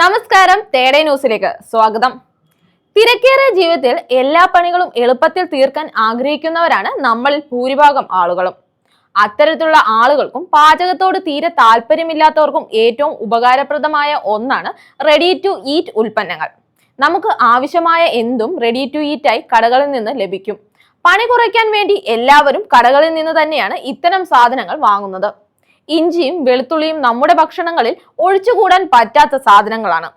നമസ്കാരം തേടേ ന്യൂസിലേക്ക് സ്വാഗതം. തിരക്കേറിയ ജീവിതത്തിൽ എല്ലാ പണികളും എളുപ്പത്തിൽ തീർക്കാൻ ആഗ്രഹിക്കുന്നവരാണ് നമ്മളിൽ ഭൂരിഭാഗം ആളുകളും. അത്തരത്തിലുള്ള ആളുകൾക്കും പാചകത്തോട് തീരെ താല്പര്യമില്ലാത്തവർക്കും ഏറ്റവും ഉപകാരപ്രദമായ ഒന്നാണ് റെഡി ടു ഈറ്റ് ഉൽപ്പന്നങ്ങൾ. നമുക്ക് ആവശ്യമായ എന്തും റെഡി ടു ഈറ്റ് ആയി കടകളിൽ നിന്ന് ലഭിക്കും. പണി കുറയ്ക്കാൻ വേണ്ടി എല്ലാവരും കടകളിൽ നിന്ന് തന്നെയാണ് ഇത്തരം സാധനങ്ങൾ വാങ്ങുന്നത്. ഇഞ്ചിയും വെളുത്തുള്ളിയും നമ്മുടെ ഭക്ഷണങ്ങളിൽ ഒഴിച്ചുകൂടാൻ പറ്റാത്ത സാധനങ്ങളാണ്.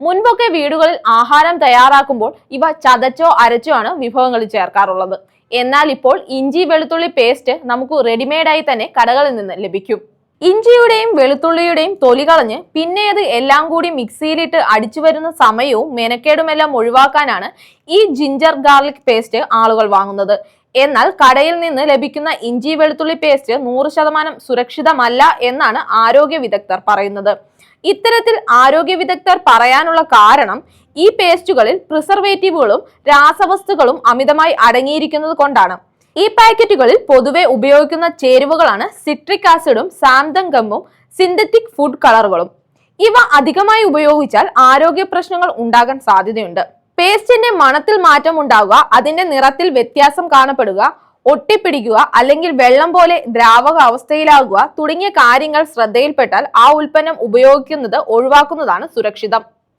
മുൻപൊക്കെ വീടുകളിൽ ആഹാരം തയ്യാറാക്കുമ്പോൾ ഇവ ചതച്ചോ അരച്ചോ ആണ് വിഭവങ്ങളിൽ ചേർക്കാറുള്ളത്. എന്നാൽ ഇപ്പോൾ ഇഞ്ചി വെളുത്തുള്ളി പേസ്റ്റ് നമുക്ക് റെഡിമെയ്ഡായി തന്നെ കടകളിൽ നിന്ന് ലഭിക്കും. ഇഞ്ചിയുടെയും വെളുത്തുള്ളിയുടെയും തൊലി കളഞ്ഞ് പിന്നെ അത് എല്ലാം കൂടി മിക്സിയിലിട്ട് അടിച്ചു വരുന്ന സമയവും മെനക്കേടുമെല്ലാം ഒഴിവാക്കാനാണ് ഈ ജിഞ്ചർ ഗാർലിക് പേസ്റ്റ് ആളുകൾ വാങ്ങുന്നത്. എന്നാൽ കടയിൽ നിന്ന് ലഭിക്കുന്ന ഇഞ്ചി വെളുത്തുള്ളി പേസ്റ്റ് നൂറ് ശതമാനം സുരക്ഷിതമല്ല എന്നാണ് ആരോഗ്യ വിദഗ്ധർ പറയുന്നത്. ഇത്തരത്തിൽ ആരോഗ്യ വിദഗ്ധർ പറയാനുള്ള കാരണം ഈ പേസ്റ്റുകളിൽ പ്രിസർവേറ്റീവുകളും രാസവസ്തുക്കളും അമിതമായി അടങ്ങിയിരിക്കുന്നത് കൊണ്ടാണ്. ഈ പാക്കറ്റുകളിൽ പൊതുവെ ഉപയോഗിക്കുന്ന ചേരുവകളാണ് സിട്രിക് ആസിഡും സാന്തം ഗമ്മും സിന്തറ്റിക് ഫുഡ് കളറുകളും. ഇവ അധികമായി ഉപയോഗിച്ചാൽ ആരോഗ്യ പ്രശ്നങ്ങൾ ഉണ്ടാകാൻ സാധ്യതയുണ്ട്. പേസ്റ്റിന്റെ മണത്തിൽ മാറ്റം ഉണ്ടാവുക അതിന്റെ നിറത്തിൽ വ്യത്യാസം കാണപ്പെടുക ഒട്ടിപ്പിടിക്കുക അല്ലെങ്കിൽ വെള്ളം പോലെ ദ്രാവക അവസ്ഥയിലാകുക തുടങ്ങിയ കാര്യങ്ങൾ ശ്രദ്ധയിൽപ്പെട്ടാൽ ആ ഉൽപ്പന്നം ഉപയോഗിക്കുന്നത് ഒഴിവാക്കുന്നതാണ് സുരക്ഷിതം.